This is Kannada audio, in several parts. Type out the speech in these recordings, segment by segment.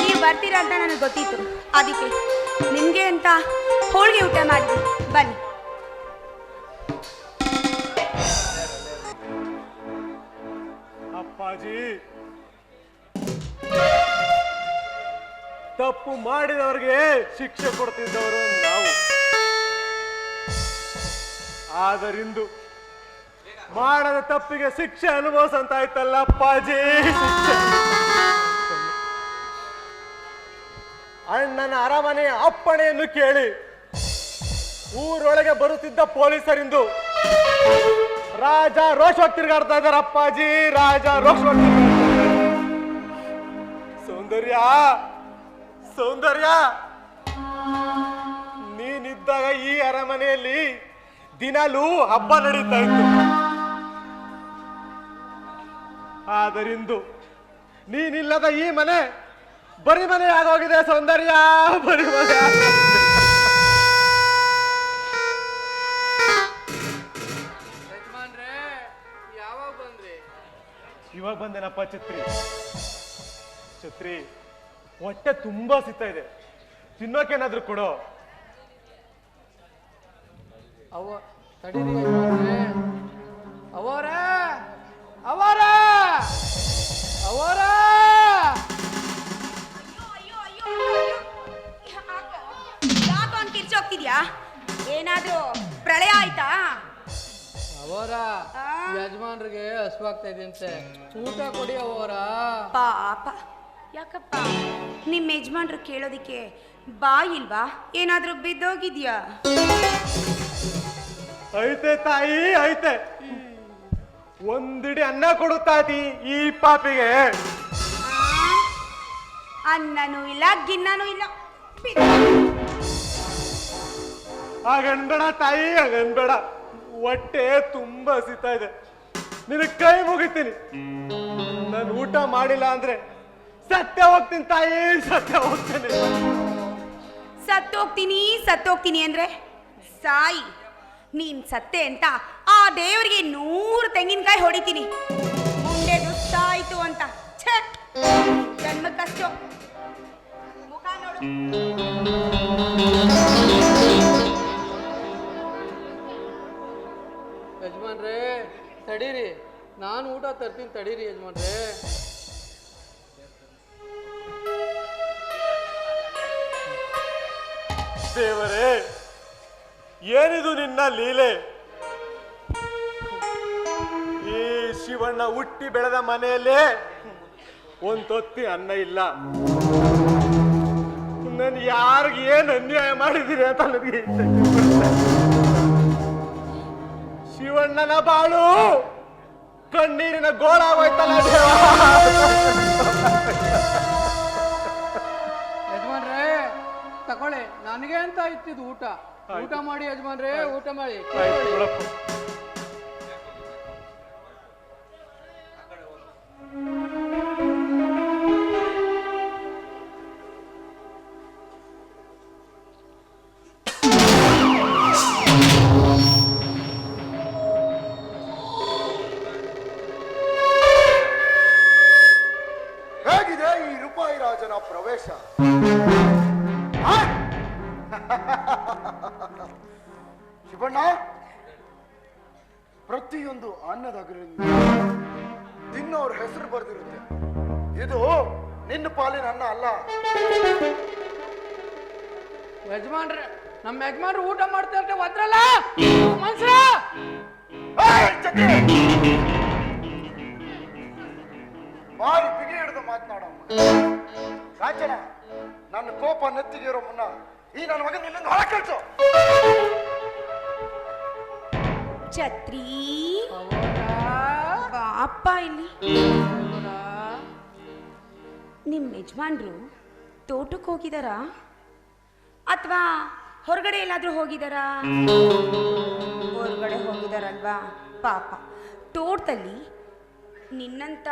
ನೀವು ಬರ್ತೀರಾ ಅಂತ ನನಗೆ ಗೊತ್ತಿತ್ತು. ಅದಕ್ಕೆ ನಿಮಗೆ ಅಂತ ಹೋಳಿಗೆ ಊಟ ಮಾಡಿದೆ. ಬನ್ನಿ. ಅಪ್ಪಾಜಿ. ತಪ್ಪು ಮಾಡಿದವರಿಗೆ ಶಿಕ್ಷೆ ಕೊಡ್ತಿದ್ದವರು ನಾವು. ಆದರಿಂದು ಮಾಡದ ತಪ್ಪಿಗೆ ಶಿಕ್ಷೆ ಅನುಭವಿಸಂತಾಯ್ತಲ್ಲ ಅಪ್ಪಾಜಿ ಶಿಕ್ಷೆ. ಅಣ್ಣನ ಅರಮನೆಯ ಅಪ್ಪಣೆಯನ್ನು ಕೇಳಿ ಊರೊಳಗೆ ಬರುತ್ತಿದ್ದ ಪೊಲೀಸರಿಂದು, ರಾಜ ರೋಷವಾಗಿ ತಿರುಗಾಡ್ತಾ ಇದ್ದಾರೆ ಅಪ್ಪಾಜಿ, ರಾಜ ಇದ್ದಾರೆ. ಸೌಂದರ್ಯ ಸೌಂದರ್ಯ ನೀನಿದ್ದಾಗ ಈ ಅರಮನೆಯಲ್ಲಿ ದಿನಲೂ ಹಬ್ಬ ನಡೀತಾ ಇತ್ತು ಆದರಿಂದು ನೀನಿಲ್ಲದ ಈ ಮನೆ ಬರಿ ಮನೆ ಆಗೋಗಿದೆ. ಸೌಂದರ್ಯ ಬರಿ ಮನೆ ಇವಾಗ ಬಂದೇನಪ್ಪ ಛತ್ರಿ? ಛತ್ರಿ ಹೊಟ್ಟೆ ತುಂಬಾ ಸಿಗ್ತಾ ಇದೆ. ತಿನ್ನೋಕೇನಾದ್ರೂ ಕೊಡೋ. ಅವರ ಅವರ! ಅವರ! ಹೋಗ್ತಿದ್ಯಾ ಏನಾದ್ರೂ ಪ್ರಳಯ ಆಯ್ತಾ? ಅವರ! ಆ? ಯಜಮಾನ್ರಿಗೆ ಹಸುವಾಗ್ತಾ ಇದೆಯಂತೆ ಊಟ ಕೊಡಿ ಅವರ! ಪಾಪ. ಯಾಕಪ್ಪ? ನಿಮ್ಮ ಯಜಮಾನ್ರು ಕೇಳೋದಿಕ್ಕೆ ಬಾಯಿಲ್ವಾ ಏನಾದ್ರೂ ಬಿದ್ದೋಗಿದ್ಯಾ? ಐತೆ ತಾಯಿ ಐತೆ. ಒಂದಿಡಿ ಅನ್ನ ಕೊಡುತ್ತಾತಿ ಈ ಪಾಪಿಗೆ? ಅನ್ನನೂ ಇಲ್ಲ ಗಿನ್ನನೂ ಇಲ್ಲ. ಹಾಗನ್ಬೇಡ ತಾಯಿ ಹಾಗನ್ಬೇಡ ಹೊಟ್ಟೆ ತುಂಬಾ ಹಸಿತಾ ಇದೆ. ನಿನಗೆ ಕೈ ಮುಗಿತೀನಿ. ನಾನು ಊಟ ಮಾಡಿಲ್ಲ ಅಂದ್ರೆ ಸತ್ಯ ಹೋಗ್ತೀನಿ ತಾಯಿ ಸತ್ಯ ಹೋಗ್ತೀನಿ. ಸತ್ತೋಗ್ತೀನಿ ಸತ್ತೋಗ್ತೀನಿ ಅಂದ್ರೆ ಸಾಯಿ ನೀನ್ ಸತ್ತೆ ಅಂತ ದೇವರಿಗೆ ನೂರು ತೆಂಗಿನಕಾಯಿ ಹೊಡಿತೀನಿ. ಮುಂದೆ ದುಸ್ತಾಯ್ತು ಅಂತ. ಛೇ! ಜನ್ಮಕ್ಕಷ್ಟು ಮುಖ ನೋಡು. ಯಜಮಾನ್ರೆ ತಡೀರಿ. ನಾನು ಊಟ ತರ್ತೀನಿ ತಡೀರಿ ಯಜಮಾನ್ರೆ. ದೇವರೇ ಏನಿದು ನಿನ್ನ ಲೀಲೆ? ಶಿವಣ್ಣ ಹುಟ್ಟಿ ಬೆಳೆದ ಮನೆಯಲ್ಲೇ ಒಂದ್ ತೊತ್ತಿ ಅನ್ನ ಇಲ್ಲ. ನಾನು ಯಾರಿಗೆ ಏನು ಅನ್ಯಾಯ ಮಾಡಿದಿರಿ ಅಂತ ನನಗೆ. ಶಿವಣ್ಣನ ಬಾಳು ಕಣ್ಣೀರಿನ ಗೋಳಾಗೋಯ್ತಲ್ಲ ಹೋಯ್ತಲ್ಲ ಯಜಮಾನ್ರೆ ತಗೊಳ್ಳಿ. ನನಗೆ ಅಂತ ಇತ್ತಿದ್ದು ಊಟ. ಊಟ ಮಾಡಿ ಯಜಮಾನ್ರೆ ಊಟ ಮಾಡಿ. ಪ್ರತಿಯೊಂದು ಅನ್ನದಾಗಲಿ ತಿನ್ನೋರ್ ಹೆಸರು ಬರೆದಿರುತ್ತೆ. ಇದು ನಿನ್ನ ಪಾಲಿನ ಅನ್ನ ಅಲ್ಲ. ಯಜಮಾನ್ರೆ ನಮ್ಮ ಯಜಮಾನ್ರು ಊಟ ಮಾಡ್ತಾ ಇರ್ತಾರೆ ಒದ್ರಲ್ಲ ಮನ್ಸ್ರ! ಬಾರಿ ಬಿಗಿ ಹಿಡಿದು ಮಾತನಾಡಮ್ಮ. ಕಾಂಚನ ನನ್ನ ಕೋಪ ನೆತ್ತಿಗಿರೋ ಮುನ್ನ ಈ ನನ್ನ ಮಗನ ಇಲ್ಲಿಂದ ಹೊರ ಕಳ್ಸು. ಛತ್ರಿ. ಅಪ್ಪ ಇಲ್ಲಿ. ನಿಮ್ಮ ಯಜಮಾನ್ರು ತೋಟಕ್ಕೆ ಹೋಗಿದಾರಾ? ಅಥವಾ ಹೊರಗಡೆ ಎಲ್ಲಾದ್ರೂ ಹೋಗಿದಾರಾ? ಹೊರಗಡೆ ಹೋಗಿದಾರಲ್ವಾ? ಪಾಪ. ತೋಟದಲ್ಲಿ ನಿನ್ನಂತ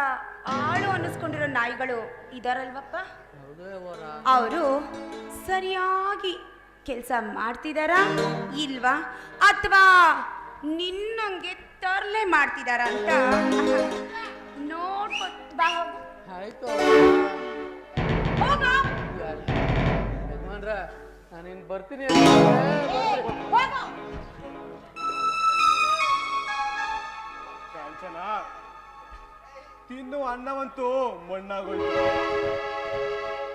ಆಳು ಅನ್ನಿಸ್ಕೊಂಡಿರೋ ನಾಯಿಗಳು ಇದಾರಲ್ವಪ್ಪ? ಅವರು ಸರಿಯಾಗಿ ಕೆಲಸ ಮಾಡ್ತಿದಾರಾ? ಇಲ್ವಾ? ಅಥವಾ ನಿನ್ನಂಗೆ ತರ್ಲೆ ಮಾಡ್ತಿದಾರ ಅಂತ ನೋಡ್ಕೊ ಬಾ. ಹೋಗು. ಆಯ್ತು. ಹೋಗು. ಯಜಮಾನ್ರ ನಾನಿನ್ ಬರ್ತೀನಿ. ಕಾಂಚನ ತಿನ್ನು ಅನ್ನವಂತೂ ಮಣ್ಣಾಗೋಯ್ತು.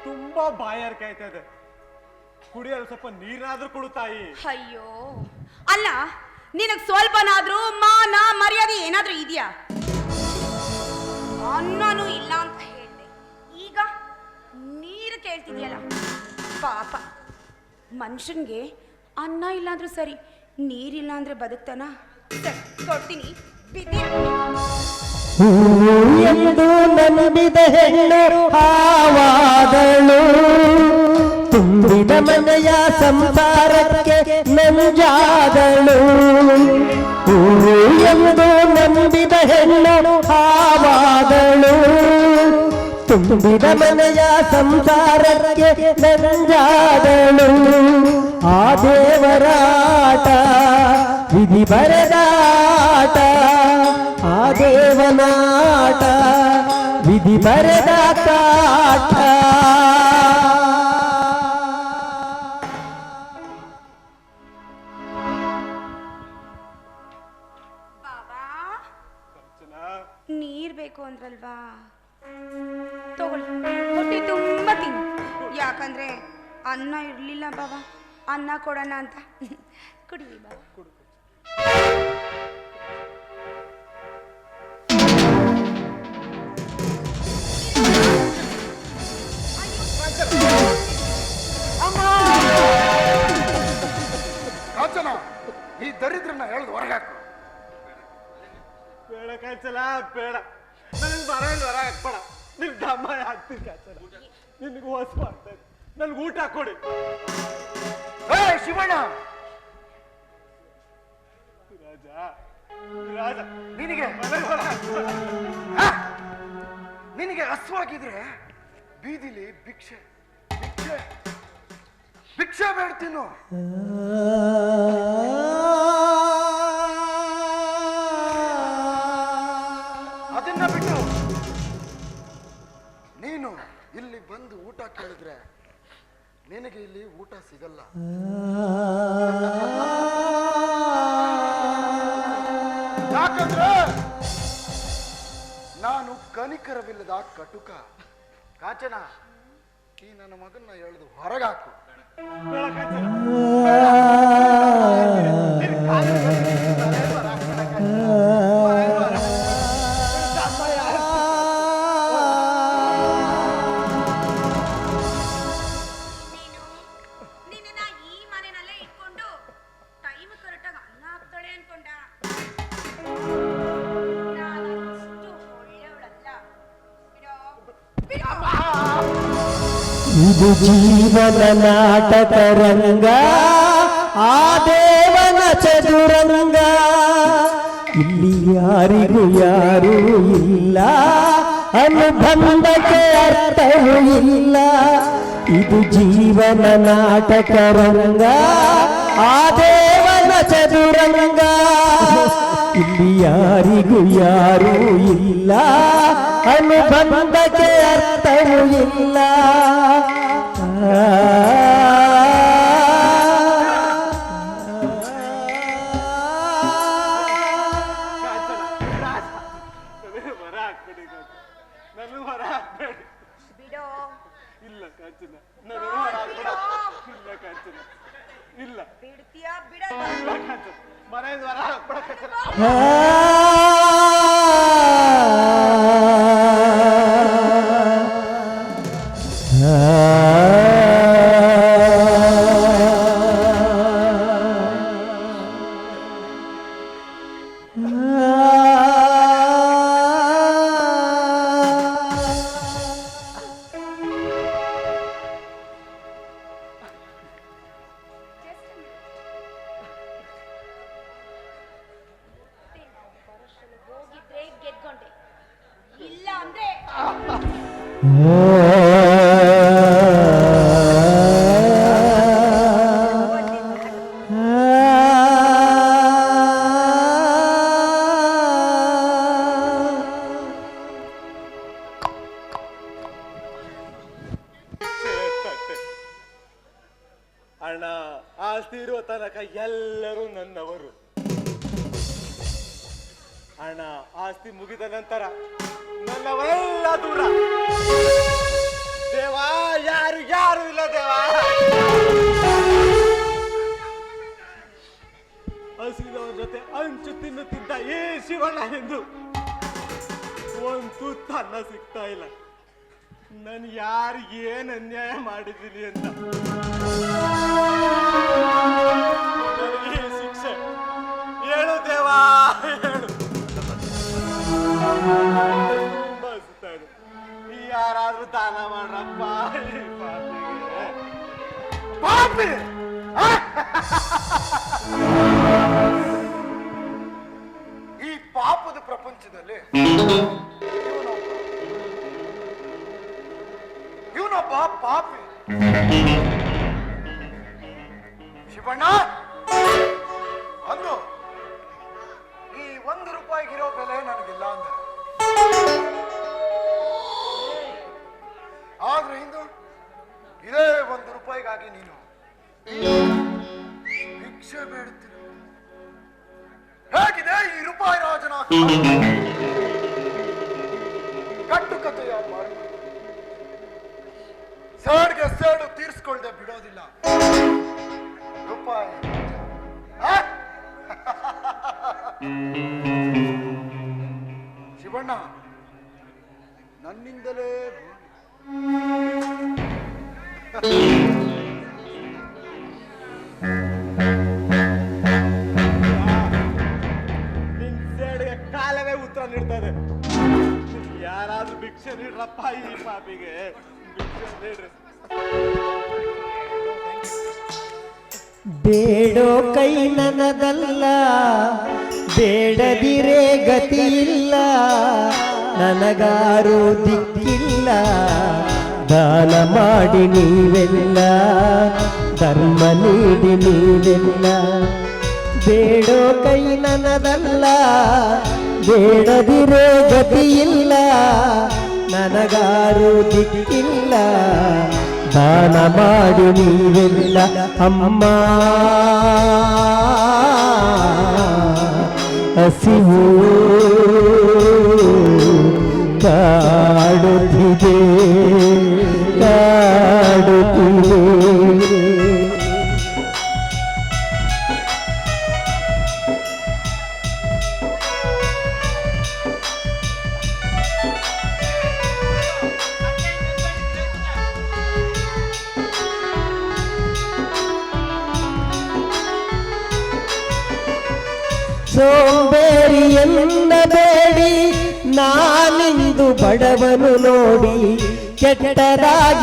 ತುಂಬಾ ಬಾಯಾರಿಕೆ ಆಯ್ತಾ ಇದೆ. ಕುಡಿಯಲು ಸ್ವಲ್ಪ ನೀರಾದ್ರೂ ಕೊಡು ತಾಯಿ. ಅಯ್ಯೋ. ಅಲ್ಲ ನಿನಗ್ ಸ್ವಲ್ಪನಾದ್ರೂ ಮಾನ ಮರ್ಯಾದೆ ಏನಾದ್ರೂ ಇದೆಯಾ? ಅನ್ನನೂ ಇಲ್ಲ ಅಂತ ಹೇಳಿದೆ. ಈಗ ನೀರು ಕೇಳ್ತಿದ್ಯಲ್ಲ? ಪಾಪ. ಮನುಷ್ಯನ್ಗೆ ಅನ್ನ ಇಲ್ಲಾಂದ್ರೂ ಸರಿ ನೀರಿಲ್ಲ ಅಂದ್ರೆ ಬದುಕ್ತಾನ? ಕೊಡ್ತೀನಿ. ಎಂದು ನಂಬಿದ ತುಂಬಿದ ಮನೆಯ ಸಂಸಾರಕ್ಕೆ ನಂಜಾದಳು ಹೂವು ಎಂದು ನಂಬಿದ ಹೆಣ್ಣು ಹಾವಾದಳು ತುಂಬಿದ ಮನೆಯ ಸಂಸಾರಕ್ಕೆ ನಂಜಾದಳು ಆ ದೇವರಾಟ ವಿಧಿ ಬರೆದಾಟ ಆ ದೇವನಾಟ ವಿಧಿ ಬರೆದ ಕಾಟ ಅನ್ನ ಇರಲಿಲ್ಲ ಬಾಬಾ. ಅನ್ನ ಕೊಡೋಣ ಅಂತ. ಕುಡಿಲಿ ಬಾಬಾ. ಕಾಂಚನ ಈ ದರಿದ್ರನ್ನ ಎಳೆದು ಹೊರಗೆ ಹಾಕು. ಬೇಡ ಕಾಂಚನ ಬೇಡ. ನನಗೆ ಬರೋಣ ಹೊರ ಹಾಕ್ಬೇಡ ನಿನ್ ದಮ್ಮ ಹಾಕ್ತೀನಿ ಕಾಂಚನ? ನಿನಗೆ ಹೊಸ ಮಾಡ್ತಾ ನನ್ಗೆ ಊಟ ಕೊಡಿ. ಏ ಶಿವಣ್ಣ! ರಾಜ ರಾಜ. ನಿನಗೆ? ನಿನಗೆ ಹಸುವಾಗಿದ್ರೆ ಬೀದಿಲಿ ಭಿಕ್ಷೆ ಭಿಕ್ಷೆ ಭಿಕ್ಷೆ ಬೇಡ್ತೀನು ಅದನ್ನ ಬಿಟ್ಟು ನೀನು ಇಲ್ಲಿ ಬಂದು ಊಟ ಕೇಳಿದ್ರೆ ನಿನಗೆ ಇಲ್ಲಿ ಊಟ ಸಿಗಲ್ಲ. ಯಾಕಂದ್ರೆ ನಾನು ಕನಿಕರವಿಲ್ಲದ ಕಟುಕ. ಕಾಚನ ಈ ನನ್ನ ಮಗನ್ನ ಎಳೆದು ಹೊರಗಾಕು. ಬೇಡ ಜೀವನ ನಾಟಕ ರಂಗ, ಆ ದೇವನ ಚದುರಂಗ. ಇಲ್ಲಿ ಯಾರಿಗೂ ಯಾರೂ ಇಲ್ಲ, ಅನುಬಂಧಕ್ಕೆ ಅರ್ಥವೂ ಇಲ್ಲ. ಇದು ಜೀವನ ನಾಟಕ ರಂಗ, ಆ ದೇವನ ಚದುರಂಗ. ಇಲ್ಲಿ ಯಾರಿಗೂ ಯಾರೂ ಇಲ್ಲ, ಅನುಬಂಧಕ್ಕೆ ಅರ್ಥವೂ ಇಲ್ಲ. ಬಿಡೋ. ಇಲ್ಲ ಕಾಂಚನ. ನನಗೆ ಹೊರ ಹಾಕ್ಬೇಡ. ಇಲ್ಲ ಕಾಂಚನ. ಇಲ್ಲ. ಬಿಡ್ತೀಯಾ? ಬಿಡೋ. ಇಲ್ಲ ಕಾಂಚನ. ಮನೆಯಿಂದ ಹೊರ ಹಾಕ್ಬೇಡ ಕಾಂಚನ. ಆಸ್ತಿ ಇರುವ ತನಕ ಎಲ್ಲರೂ ನನ್ನವರು. ಹಣ ಆಸ್ತಿ ಮುಗಿದ ನಂತರ ನನ್ನವರೆಲ್ಲ ದೂರ. ದೇವಾ, ಯಾರು ಯಾರು ಇಲ್ಲ ದೇವಾ? ಹಸಿದವರ ಜೊತೆ ಹಂಚು ತಿನ್ನುತ್ತಿದ್ದ ಏ ಶಿವಣ್ಣ ಎಂದು ಒಂದು ತನ್ನ ಸಿಗ್ತಾ ಇಲ್ಲ. ನಾನು ಯಾರಿಗೆ ಏನ್ ಅನ್ಯಾಯ ಮಾಡಿದೀನಿ ಅಂತ? ಆದ್ರೆ ಇಂದು ಒಂದು ರೂಪಾಯಿಗಾಗಿ ನೀನು. ಭಿಕ್ಷೆ ಬೇಡುತ್ತಿರು ಹೇಗಿದೆ ಈ ರೂಪಾಯಿ ರಾಜನ ಕಟ್ಟು ಕಥೆಯ ಮಾರ್ಗ. ಸೇಡ್ಗೆ ಸೇಡು ತೀರ್ಸ್ಕೊಳ್ದೆ ಬಿಡೋದಿಲ್ಲ. ರೂಪಾಯಿ. ಶಿವಣ್ಣ, ನನ್ನಿಂದಲೇ ಕಾಲವೇ ಉತ್ತರ ನೀಡ್ತದೆ. ಯಾರಾದ್ರೂ ಭಿಕ್ಷೆ ನೀಡ್ರಪ್ಪ ಈ ಪಾಪಿಗೆ. ಭಿಕ್ಷೆ ನೀಡ್ರಿ. ಬೇಡೋ ಕೈ ನನದಲ್ಲ, ಬೇಡದಿರೇ ಗತಿಯಿಲ್ಲ. ನನಗಾರು ದಿಕ್ಕಿಲ್ಲ. ದಾನ ಮಾಡಿ ನೀವೆಲ್ಲ, ಧರ್ಮ ನೀಡಿ ನೀವೆಲ್ಲ. ಬೇಡೋ ಕೈ ನನದಲ್ಲ ಬೇಡದಿರೋ ಗತಿಯಿಲ್ಲ. ನನಗಾರು ದಿಕ್ಕಿಲ್ಲ, ದಾನ ಮಾಡಿ ನೀವೆಲ್ಲ, ಅಮ್ಮ. ಹಸಿವು ಕಾಡುತ್ತಿದೆ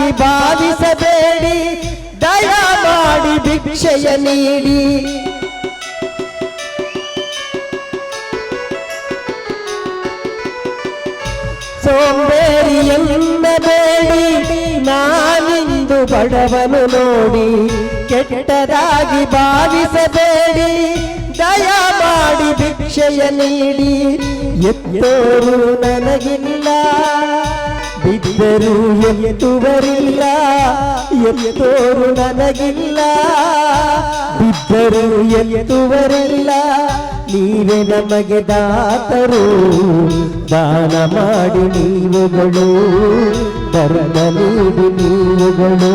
ಕೆಟ್ಟದಾಗಿ ಭಾವಿಸಬೇಡಿ ದಯ ಮಾಡಿ ಭಿಕ್ಷೆಯ ನೀಡಿ. ಸೋಂಬೇರಿ ಎನ್ನಬೇಡಿ, ನಾನಿಂದು ಬಡವನು ನೋಡಿ. ಕೆಟ್ಟದಾಗಿ ಭಾವಿಸಬೇಡಿ ದಯ ಮಾಡಿ ಭಿಕ್ಷೆಯ ನೀಡಿ. ಎತ್ತೋರು ನನಗಿಲ್ಲ. ಬಿದ್ದರು ಎತ್ತುವರಿಲ್ಲ, ಎತ್ತೋರು ನನಗಿಲ್ಲ. ಬಿದ್ದರು ಎತ್ತುವರಿಲ್ಲ, ನೀವೇ ನಮಗೆ ದಾತರು. ದಾನ ಮಾಡಿ ನೀವುಗಳು ಧರ್ಮ ನೀಡಿ ನೀವುಗಳು.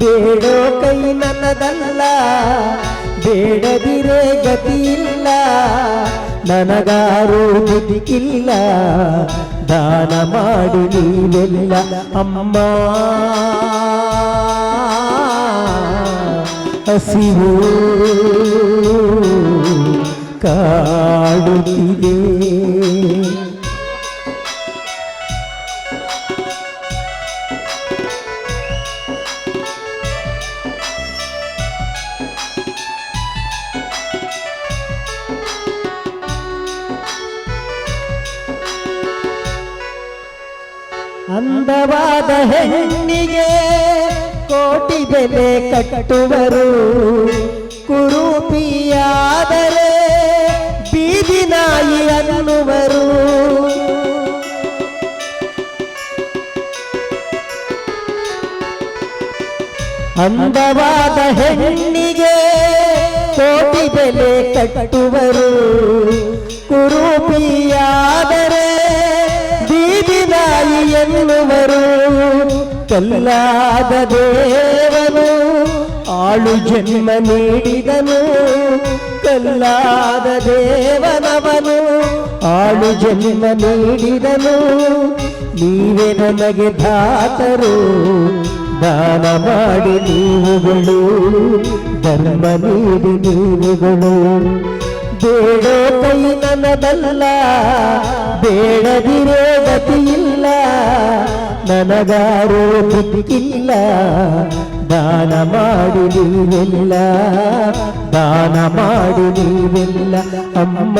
ಬೇಡೋ ಕೈ ನನ್ನದಲ್ಲ, ಬೇಡದಿರೇ ಗತಿಯಿಲ್ಲ. ನನಗಾರು ದಿಕ್ಕಿಲ್ಲ ದಾನ ಮಾಡು ನೀವೆಲ್ಲ ಅಮ್ಮ. ಹಸಿವು ಕಾಡುತ್ತಿದೆ. ಅಂದವಾದ ಹೆಣ್ಣಿಗೆ ಕೋಟಿ ಬೆಲೆ ಕಟ್ಟುವರು. ಕುರುಪಿಯಾದರೆ ಬೀದಿ ನಾಯಿ ಅನ್ನುವರು. ಅಂದವಾದ ಹೆಣ್ಣಿಗೆ ಕೋಟಿ ಬೆಲೆ ಕಟ್ಟುವರು. ಕುರೂಪಿಯಾದರೆ ನಾಯಿ ಎನ್ನುವರು. ಕಲ್ಲಾದ ದೇವನು ಆಳು ಜನ್ಮ ನೀಡಿದನು. ಕಲ್ಲಾದ ದೇವನವನು ಆಳು ಜನ್ಮ ನೀಡಿದನು. ನೀವೇ ನನಗೆ ದಾತರು. ದಾನ ಮಾಡಿ ನೀವುಗಳು. ಧರ್ಮ ನೀಡಿ ನೀವುಗಳು. ಬೇಡೋ ಕೈ ನನ್ನದಲ್ಲ ಬೇಡದಿರೋ ಗತಿಯಿಲ್ಲ ನನಗಾರೋ ದಿಕ್ಕಿಲ್ಲ ದಾನ ಮಾಡಿ ನೀವೆಲ್ಲ ದಾನ ಮಾಡಿ ನೀವೆಲ್ಲ ಅಮ್ಮ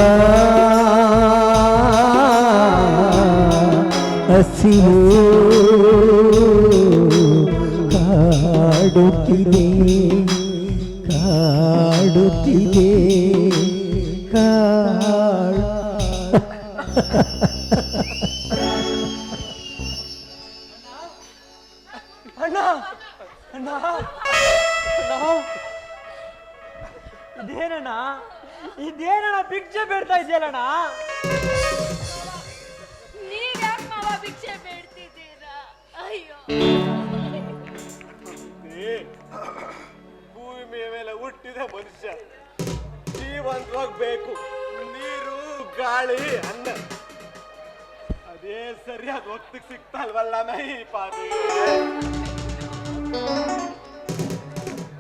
ಹಸಿರು ಕಾಡುತ್ತಿದೆ ಕಾಡುತ್ತಿದೆ ಕಾಡು ಜೀವಂತವಾಗಿ ಬೇಕು ನೀರು ಗಾಳಿ ಅನ್ನ. ಅದೇ ಸರಿಯಾದ ಹೊತ್ತಿಗೆ ಸಿಗ್ತಾ ಇಲ್ವಲ್ಲ ಮೈ ಪಾದಿ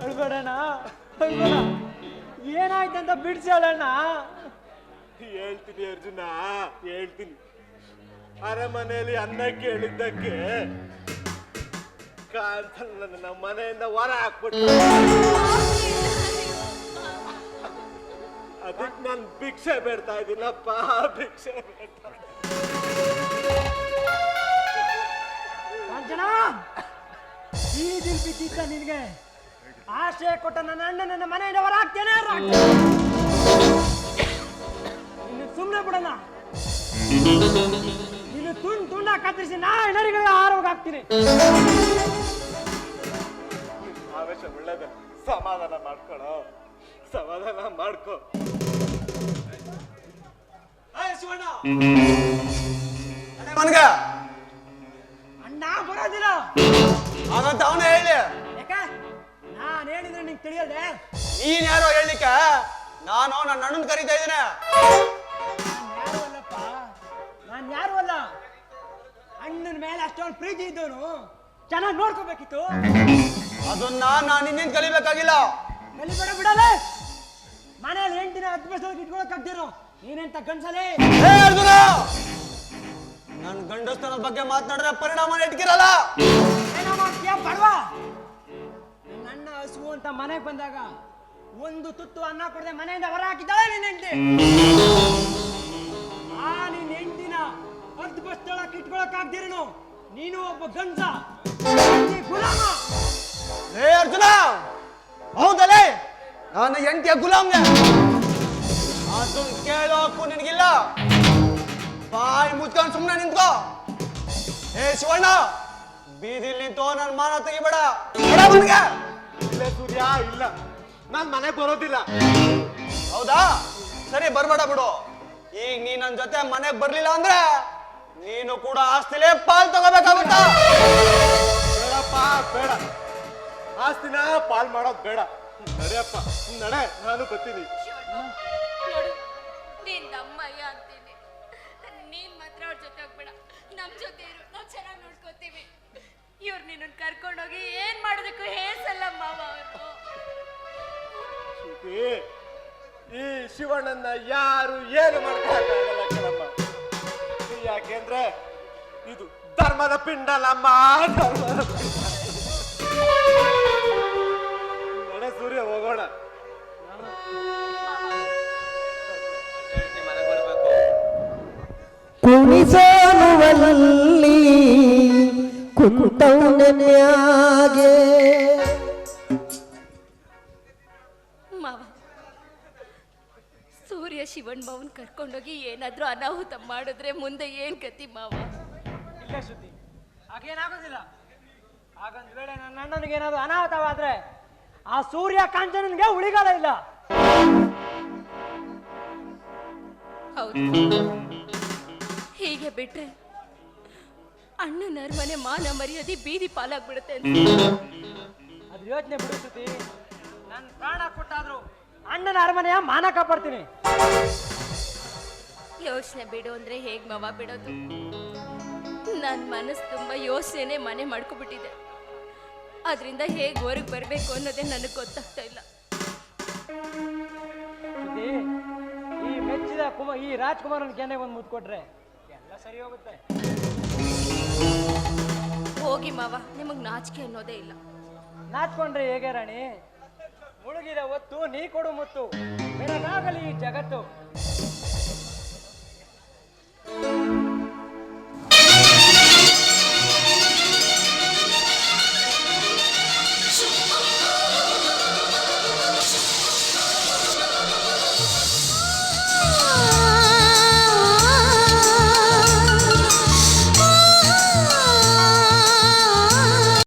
ಅಳ್ಬೇಡಣ್ಣ ಅಳ್ಬೇಡ. ಏನಾಯ್ತಂತ ಬಿಡ್ಸಣ್ಣ ಹೇಳ್ತೀನಿ ಅರ್ಜುನ ಹೇಳ್ತೀನಿ. ಅರಮನೆಯಲ್ಲಿ ಅನ್ನ ಕೇಳಿದ್ದಕ್ಕೆ ಕಾಂತಲ್ ನನ್ನ ನಮ್ಮ ಮನೆಯಿಂದ ಹೊರ ಹಾಕ್ಬಿಟ್ಟು ಅದಕ್ಕೆ ನಾನು ಭಿಕ್ಷೆ ಬೇಡ್ತಾ ಇದ್ದೀನಪ್ಪ ಭಿಕ್ಷೆ ಬೇಡ್ತಾ ಕಾಂಚನ ಬೀದಿಲ್ ಬಿದ್ದಿದ್ದ ನಿನಗೆ ಆಶ್ರಯ ಕೊಟ್ಟ ನನ್ನ ಅಣ್ಣ ನನ್ನ ಮನೆಯಿಂದ ಹೊರ ಹಾಕ್ತೇನೆ ಇನ್ನು ಸುಮ್ಮನೆ ಬಿಡೋಣ. ನೀನು ತುಂಡು ತುಂಡ ಕತ್ತರಿಸಿ ನಾ ಹೆಣರಿಗಳಿಗೆ ಆರೋಗ್ಯ ಹಾಕ್ತೀನಿ ಆವೇಶ ಒಳ್ಳೇದ. ಸಮಾಧಾನ ಮಾಡ್ಕೊಳ್ಳೋ ಸಮಾಧಾನ ಮಾಡ್ಕೋ. ಮನ್ಗ ಅಣ್ಣ ಬರೋದಿಲ್ಲ. ಹಾಗಂತ ಅವನ ಹೇಳಿ. ಯಾಕೆ? ನಾನು ಹೇಳಿದ್ರೆ ನಿಂಗೆ ತಿಳಿಯೋದೆ ನೀನ್ ಯಾರೋ ಹೇಳಿಕ ನಾನು ನನ್ನ ಅಣ್ಣನ್ ಕರೀತಾ ಇದ್ದೇನೆ. ಯಾರು ಅಲ್ಲಪ್ಪ. ನಾನು ಯಾರು ಅಲ್ಲ. ಅಣ್ಣನ ಮೇಲೆ ಅಷ್ಟೊಂದು ಪ್ರೀತಿ ಇದ್ದವನು ಚೆನ್ನಾಗಿ ನೋಡ್ಕೋಬೇಕಿತ್ತು. ಅದನ್ನ ನಾನು ಇನ್ನೇನ್ ಕಲಿಬೇಕಾಗಿಲ್ಲ. ಕಲಿಬೇಡ ಬಿಡಲ್ಲ ಮನೇಲಿ ಎಂಟಿನ ಹತ್ತು ಬಸ್ ಇಟ್ಕೊಳಕ್ ಆಗ್ತಿರೋ? ನೀನೆಂತ ಗಂಡಸಲೇ? ಹೇ ಅರ್ಜುನ! ನನ್ ಗಂಡಸ್ತನದ ಬಗ್ಗೆ ಮಾತನಾಡಿದ್ರೆ ಪರಿಣಾಮ ಇಟ್ಕಿರಲ್ಲ ಏನೋ ಮಾಡ್ತೀಯ ಬಡವಾ ನನ್ನ ಅಣ್ಣ ಹಸುವು ಅಂತ ಮನೆಗೆ ಬಂದಾಗ ಒಂದು ತುತ್ತು ಅನ್ನ ಕೊಡದೆ ಮನೆಯಿಂದ ಹೊರ ಹಾಕಿದ್ದಾಳೆ ನಿನ್ನ ಹೆಂಡತಿ. ಆ ನಿನ್ನ ಹೆಂಡತಿನ ಅರ್ಧ ಬಸ್ ತೊಳಕ್ ಇಟ್ಕೊಳಕ್ ಆಗ್ದಿರೇನು? ನೀನು ಒಬ್ಬ ಗಂಡ ನೀ ಗುಲಾಮ. ಅರ್ಜುನ! ಹೌದಲೇ? ನಾನು ಎಂಟಿಯ ಗುಲಾಮ್ಗೆ ಅದನ್ನ ಕೇಳೋ ಹಕ್ಕು ನಿನಗಿಲ್ಲ. ಬಾಯಿ ಮುಚ್ಕೊಂಡು ಸುಮ್ಮನೆ ನಿಂತ್ಕೋ. ಹೇ ಶಿವಣ್ಣ ಬೀದಿಲಿ ನಿಂತು ನನ್ನ ಮಾನ ತೆಗಿಬೇಡ. ಬೇಡ ಮನ್ಗೆ. ಇಲ್ಲ ಸೂರ್ಯ ಇಲ್ಲ. ನಾನ್ ಮನೆಗೆ ಬರೋದಿಲ್ಲ. ಹೌದಾ? ಸರಿ ಬರ್ಬೇಡ ಬಿಡು. ಈಗ ನೀ ನನ್ನ ಜೊತೆ ಮನೆಗೆ ಬರ್ಲಿಲ್ಲ ಅಂದ್ರೆ ನೀನು ಕೂಡ ಆಸ್ತಿಲೇ ಪಾಲ್ ತಗೋಬೇಕಾಗುತ್ತಾ? ಬೇಡಪ್ಪ ಬೇಡ. ಆಸ್ತಿನ ಪಾಲ್ ಮಾಡೋದ್ ಬೇಡ. ನಡೆಯಪ್ಪ ನಡೆ ನಾನು ಬರ್ತೀನಿ. ಚೆನ್ನಾಗಿ ನೋಡ್ಕೋತೀವಿ. ಇವ್ರು ನಿನ್ನನ್ ಕರ್ಕೊಂಡೋಗಿ ಏನ್ ಮಾಡೋದಕ್ಕೂ ಹೇಸಲ್ಲ ಮಾವ ಅವರು. ಈ ಶಿವಣ್ಣನ ಯಾರು ಏನು ಮಾಡ್ತಾರೆ ಕಣಮ್ಮ ಯಾಕೆಂದ್ರೆ ಇದು ಧರ್ಮದ ಪಿಂಡಲಮ್ಮ ಧರ್ಮದ. ನಡೆ ಸೂರ್ಯ ಹೋಗೋಣ. ಕುಣಿಸೋನುವಲ್ಲಿ ಕುಂತೌನ್ಯಾಗೆ ಮಾವ ಸೂರ್ಯ ಶಿವನ್ ಮಾವನ್ ಕರ್ಕೊಂಡೋಗಿ ಏನಾದ್ರೂ ಅನಾಹುತ ಮಾಡಿದ್ರೆ ಮುಂದೆ ಏನ್ ಗತಿ ಮಾವ? ಇಲ್ಲ ಶ್ರುತಿ ಹಾಗೇನಾಗೋದಿಲ್ಲ. ಹಾಗೊಂದು ವೇಳೆ ನನ್ನ ಅಣ್ಣನಿಗೆ ಏನಾದ್ರು ಅನಾಹುತವಾದ್ರೆ ಆ ಸೂರ್ಯ ಕಾಂಚನನ್ಗೆ ಉಳಿಗಾಲ ಇಲ್ಲ. ಹೌದು. ಹೀಗೆ ಬಿಟ್ರೆ ಅಣ್ಣನ ಅರಮನೆ ಮಾನ ಮರ್ಯಾದೆ ಬೀದಿ ಪಾಲಾಗ್ಬಿಡುತ್ತೆ ಅದ್ರ ಯೋಚನೆ ಬಿಡುತ್ತೆ ನನ್ನ ಪ್ರಾಣ ಕೊಟ್ಟಾದ್ರು ಅಣ್ಣನ ಅರಮನೆಯ ಮಾನ ಕಾಪಾಡ್ತೀನಿ. ಯೋಚನೆ ಬಿಡು ಅಂದ್ರೆ ಹೇಗ್ ಮವ ಬಿಡೋದು? ನನ್ನ ಮನಸ್ಸು ತುಂಬಾ ಯೋಚನೆ ಮನೆ ಮಾಡ್ಕೊಬಿಟ್ಟಿದೆ. ಅದರಿಂದ ಹೇಗ್ ಹೊರಗೆ ಬರಬೇಕು ಅನ್ನೋದೇ ನನಗೆ ಗೊತ್ತಾಗ್ತಾ ಇಲ್ಲ. ಶ್ರುತಿ ಈ ಮೆಚ್ಚಿದ ಕುಮ ಈ ರಾಜ್ಕುಮಾರನ ಕೆನ್ನೆಗೆ ಒಂದು ಮುದ್ದು ಕೊಟ್ರೆ ಎಲ್ಲ ಸರಿ ಹೋಗುತ್ತೆ. ಹೋಗಿ ಮಾವ, ನಿಮಗ್ ನಾಚಿಕೆ ಅನ್ನೋದೇ ಇಲ್ಲ. ನಾಚ್ಕೊಂಡ್ರೆ ಹೇಗೆ ರಾಣಿ? ಮುಳುಗಿದ ಒತ್ತು ನೀ ಕೊಡು ಮುತ್ತು. ಬೆಳಗಾಗಲಿ ಈ ಜಗತ್ತು.